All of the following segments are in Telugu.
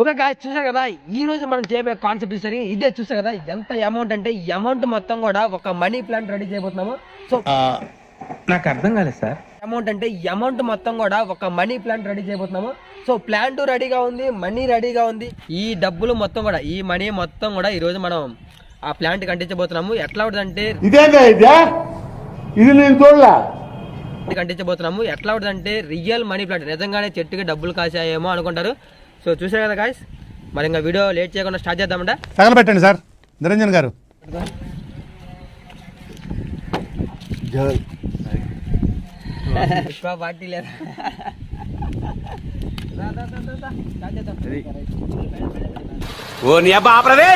ఓకే గాయ చూసారు కదా ఈ రోజు మనం చేయబోయే కాన్సెప్ట్ సరి ఇదే చూసారు కదా ఎంత అమౌంట్ అంటే ఈ అమౌంట్ మొత్తం కూడా ఒక మనీ ప్లాంట్ రెడీ చేయబోతున్నాము. సో నాకు అర్థం కాలేదు సార్. అమౌంట్ అంటే ఈ అమౌంట్ మొత్తం కూడా ఒక మనీ ప్లాంట్ రెడీ చేయబోతున్నాము. సో ప్లాంట్ రెడీగా ఉంది మనీ రెడీగా ఉంది. ఈ డబ్బులు మొత్తం కూడా ఈ మనీ మొత్తం కూడా ఈ రోజు మనం ఆ ప్లాంట్ కంటించబోతున్నాము ఎట్లా ఉంటుందంటే ఇది? నేను చూడలే. కంటించబోతున్నాము ఎట్లా ఉంటుందంటే రియల్ మనీ ప్లాంట్ నిజంగానే చెట్టుకి డబ్బులు కాసాయేమో అనుకుంటారు. సో చూసారు కదా గాయస్ మరి ఇంకా వీడియో లేట్ చేయకుండా స్టార్ట్ చేద్దామంట. తగలబెట్టండి సార్. నిరంజన్ గారు. పార్టీ లేదా. ఓ నీ అబ్బా ఆపరదే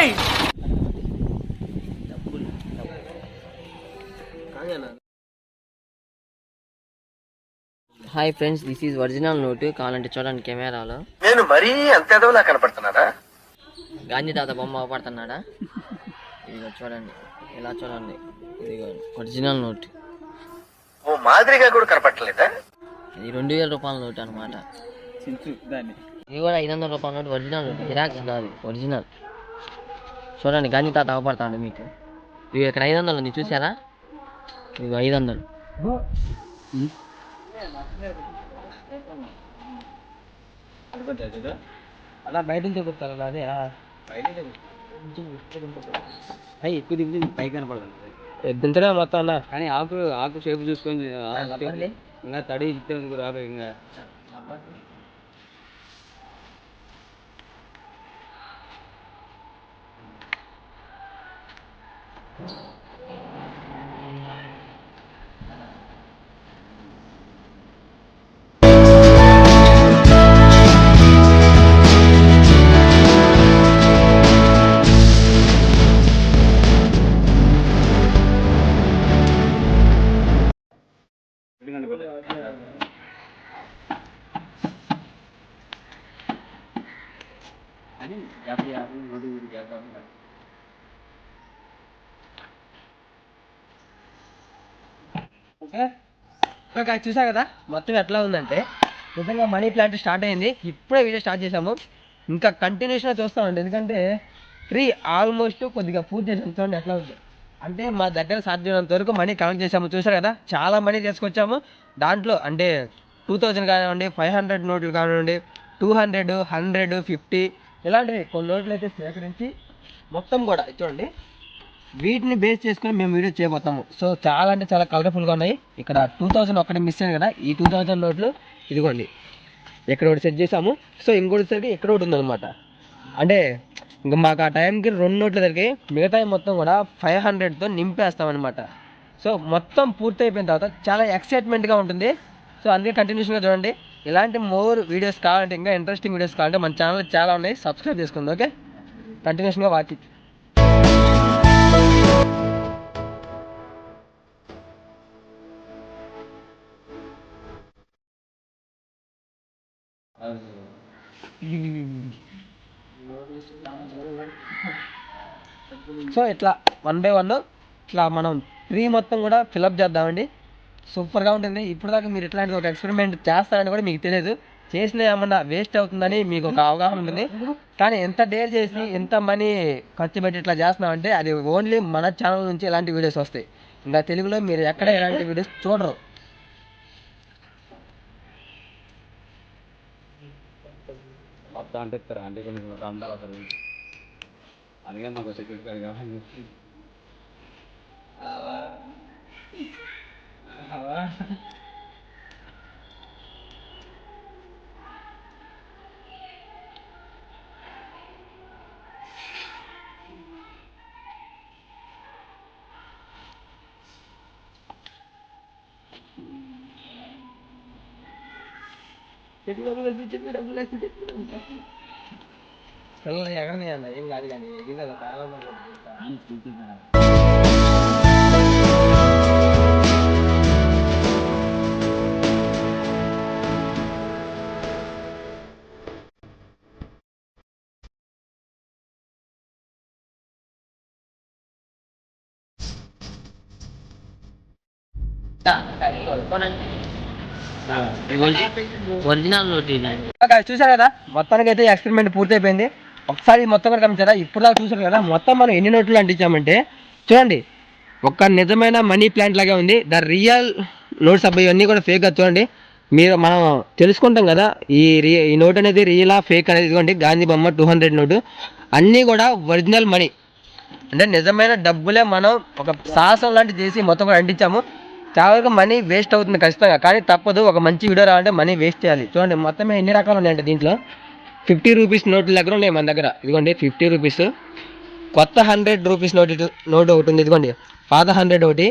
hi friends this is original note కావాలంటే చూడండి కెమెరాలో. నేను మరీ అంత ఎదవలా కనపడుతున్నారా గాంధీ తాత బొమ్మ అవపడుతున్నాడా ఇదిగో చూడండి. ఇలా చూడండి. ఇదిగో ఒరిజినల్ నోట్ ఓ మాదిరిగా కూడా కనపడలేదా? ఇది రెండు వేల రూపాయల నోట్ అనమాట ఇది కూడా ఐదు వందల రూపాయల నోట్ ఒరిజినల్ నోట్ జిరాక్స్ కాదు ఒరిజినల్ చూడండి గాంధీ తాత అవపడతాడు మీకు. ఇవి ఇక్కడ ఐదు వందలు ఉంది చూసారా? ఇవి ఐదు వందలు. అలా బయట నుంచి చెప్తారు అలా అదే అయ్యి ఎక్కువ దిగుతుంది పైకి కనపడదు దించడే మొత్తం అన్న కానీ ఆకు ఆకు షేపు చూసుకొని ఆ, ఇంకా తడి ఇస్తే ఎందుకు రాదు ఇంకా ఇంకా చూసా కదా? మొత్తం ఎట్లా ఉందంటే నిజంగా మనీ ప్లాంట్ స్టార్ట్ అయింది. ఇప్పుడే వీడియో స్టార్ట్ చేసాము. ఇంకా కంటిన్యూషన్ చూస్తామండి ఎందుకంటే ట్రీ ఆల్మోస్ట్ కొద్దిగా పూర్తి చేసాం. చూడండి ఎట్లా ఉంది. అంటే మా దగ్గర సాధ్యమైనంత వరకు మనీ కలెక్ట్ చేసాము. చూసారు కదా? చాలా మనీ తీసుకొచ్చాము. దాంట్లో అంటే టూ థౌజండ్ కానివ్వండి ఫైవ్ హండ్రెడ్ నోట్లు కానివ్వండి టూ హండ్రెడ్ హండ్రెడ్ ఫిఫ్టీ ఇలాంటివి కొన్ని నోట్లు అయితే సేకరించి మొత్తం కూడా చూడండి. వీటిని బేస్ చేసుకుని మేము వీడియో చేయబోతాము. సో చాలా అంటే చాలా కలర్ఫుల్గా ఉన్నాయి. ఇక్కడ టూ థౌసండ్ ఒకటి మిస్ అయింది కదా ఈ టూ థౌసండ్ నోట్లు ఇదిగోండి. ఇక్కడ ఒకటి సెట్ చేసాము సో ఇంకోటి సరికి ఇక్కడ ఒకటి ఉందన్నమాట. అంటే ఇంకా మాకు ఆ టైంకి రెండు నోట్లు దొరికాయి మిగతా మొత్తం కూడా ఫైవ్ హండ్రెడ్తో నింపేస్తామన్నమాట. సో మొత్తం పూర్తి అయిపోయిన తర్వాత చాలా ఎక్సైట్మెంట్గా ఉంటుంది. సో అందుకే కంటిన్యూషన్గా చూడండి. ఇలాంటి మోర్ వీడియోస్ కావాలంటే ఇంకా ఇంట్రెస్టింగ్ వీడియోస్ కావాలంటే మన ఛానల్ చాలా ఉన్నాయి. సబ్స్క్రైబ్ చేసుకోండి ఓకే కంటిన్యూషన్గా వాచి సో ఇట్లా వన్ బై వన్ ఇట్లా మనం ట్రీ మొత్తం కూడా ఫిలప్ చేద్దామండి. సూపర్గా ఉంటుంది. ఇప్పుడు దాకా మీరు ఇట్లాంటి ఒక ఎక్స్పెరిమెంట్ చేస్తారని కూడా మీకు తెలియదు. చేసిన ఏమన్నా వేస్ట్ అవుతుందని మీకు ఒక అవగాహన ఉంటుంది. కానీ ఎంత డేర్ చేసి ఎంత మనీ ఖర్చు పెట్టి ఇట్లా చేస్తున్నామంటే అది ఓన్లీ మన ఛానల్ నుంచి ఇలాంటి వీడియోస్ వస్తాయి. ఇంకా తెలుగులో మీరు ఎక్కడ ఇలాంటి వీడియోస్ చూడరు. అంటే అందరూ అందుకే మాకు సెక్యూరిటీ కార్డు కావాలి పిల్లలు ఎగరని అన్న ఏం కాదు కానీ ఎగిరి చాలా మంది కొనండి ఒరిజినల్ చూసారు కదా? మొత్తానికి అయితే ఎక్స్పెరిమెంట్ పూర్తయిపోయింది. ఒకసారి మొత్తం కూడా గమనించారా? ఇప్పుడు దాకా చూసారు కదా మొత్తం మనం ఎన్ని నోట్లు అంటించామంటే చూడండి ఒక నిజమైన మనీ ప్లాంట్ లాగే ఉంది. ద రియల్ నోట్స్ అబ్బాయి ఇవన్నీ కూడా ఫేక్ చూడండి మీరు మనం తెలుసుకుంటాం కదా ఈ రి ఈ నోట్ అనేది రియలా ఫేక్ అనేది? ఇదిగోండి గాంధీ బొమ్మ టూ హండ్రెడ్ నోటు అన్నీ కూడా ఒరిజినల్ మనీ అంటే నిజమైన డబ్బులే మనం ఒక సాహసం లాంటిది చేసి మొత్తం కూడా అంటించాము. చాలా వరకు మనీ వేస్ట్ అవుతుంది ఖచ్చితంగా. కానీ తప్పదు ఒక మంచి వీడియో రావాలంటే మనీ వేస్ట్ చేయాలి. చూడండి మొత్తమే ఎన్ని రకాలు ఉన్నాయంటే దీంట్లో. ఫిఫ్టీ రూపీస్ నోట్ల దగ్గర ఉన్నాయి మన దగ్గర. ఇదిగోండి ఫిఫ్టీ రూపీస్. కొత్త హండ్రెడ్ రూపీస్ నోట్ నోట్ ఒకటి ఉంది ఇదిగోండి. పాత హండ్రెడ్ ఒకటి.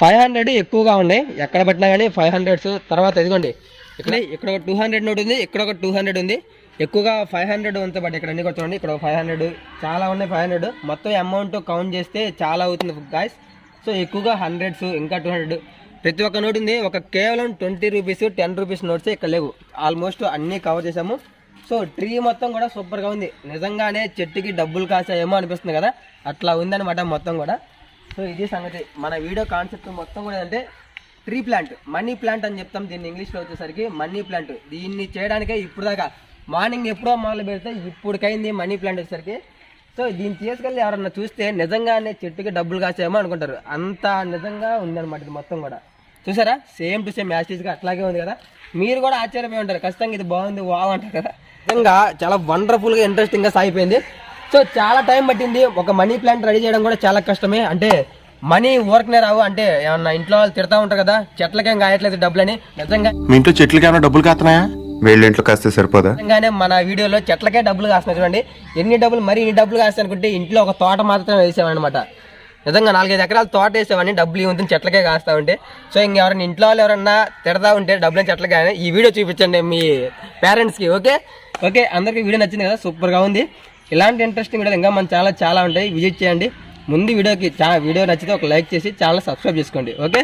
ఫైవ్ హండ్రెడ్ ఎక్కువగా ఉన్నాయి. ఎక్కడ పెట్టినా కానీ ఫైవ్ హండ్రెడ్స్. తర్వాత ఇదిగోండి ఇక్కడ ఇక్కడ ఒక టూ హండ్రెడ్ నోట్ ఉంది ఇక్కడ ఒక టూ హండ్రెడ్ ఉంది. ఎక్కువగా ఫైవ్ హండ్రెడ్ ఉంది బట్ ఇక్కడ అన్ని కూడా చూడండి ఇక్కడ ఫైవ్ హండ్రెడ్. చాలా ఉన్నాయి ఫైవ్ హండ్రెడ్. మొత్తం అమౌంట్ కౌంట్ చేస్తే చాలా అవుతుంది గాయస్ సో ఎక్కువగా హండ్రెడ్స్ ఇంకా టూ హండ్రెడ్ ప్రతి ఒక్క నోట్ ఉంది. ఒక కేవలం twenty rupees ten rupees notes ఇక్కడ లేవు. ఆల్మోస్ట్ అన్నీ కవర్ చేసాము సో ట్రీ మొత్తం కూడా సూపర్గా ఉంది. నిజంగానే చెట్టుకి డబ్బులు కాసాయేమో అనిపిస్తుంది కదా? అట్లా ఉందన్నమాట మొత్తం కూడా. సో ఇది సంగతి. మన వీడియో కాన్సెప్ట్ మొత్తం కూడా అంటే ట్రీ ప్లాంట్ మనీ ప్లాంట్ అని చెప్తాం. దీన్ని ఇంగ్లీష్లో వచ్చేసరికి మనీ ప్లాంట్ దీన్ని చేయడానికే ఇప్పుడు దాకా మార్నింగ్ ఎప్పుడో మొదలు పెడితే ఇప్పుడుకైంది మనీ ప్లాంట్ వచ్చేసరికి. సో దీన్ని తీసుకెళ్ళి ఎవరన్నా చూస్తే నిజంగానే చెట్టుకి డబ్బులు కాసేమో అనుకుంటారు. అంత నిజంగా ఉందన్నమాట ఇది మొత్తం కూడా. చూసారా? సేమ్ టు సేమ్ మ్యాసేజ్గా అట్లాగే ఉంది కదా. మీరు కూడా ఆశ్చర్యపోయి ఉంటారు. ఖచ్చితంగా ఇది బాగుంది వావ్ అంటారు కదా. నిజంగా చాలా వండర్ఫుల్గా ఇంట్రెస్టింగ్గా సాగిపోయింది. సో చాలా టైం పట్టింది. ఒక మనీ ప్లాంట్ రెడీ చేయడం కూడా చాలా కష్టమే. అంటే మనీ ఊరకనే రావు. అంటే ఏమన్నా ఇంట్లో వాళ్ళు తిడతా ఉంటారు కదా చెట్లకేం కాయట్లేదు డబ్బులని. నిజంగా మీ ఇంట్లో చెట్లకి డబ్బులు కాస్తున్నాయా? వీళ్ళ ఇంట్లో కాస్తే సరిపోదా? నిజంగానే మన వీడియోలో చెట్లకే డబ్బులు కాస్తున్నాయి చూడండి. ఎన్ని డబ్బులు మరి ఇన్ని డబ్బులు కాస్తాయి అనుకుంటే ఇంట్లో ఒక తోట మాత్రమే వేసామన్నమాట నిజంగా నాలుగైదు ఎకరాలు తోట వేసామని డబ్బులు ఇవ్వంతుంది చెట్లకే కాస్తా ఉంటే. సో ఇంకెవరైనా ఇంట్లో వాళ్ళు ఎవరన్నా తిడతా ఉంటే డబ్బులు చెట్లకే అని ఈ వీడియో చూపించండి మీ పేరెంట్స్కి ఓకే? ఓకే అందరికీ వీడియో నచ్చింది కదా సూపర్గా ఉంది. ఇలాంటి ఇంట్రెస్టింగ్ వీడియోలు ఇంకా మన చాలా చాలా ఉంటాయి విజిట్ చేయండి. ముందు వీడియోకి వీడియో నచ్చితే ఒక లైక్ చేసి ఛానల్ సబ్స్క్రైబ్ చేసుకోండి ఓకే?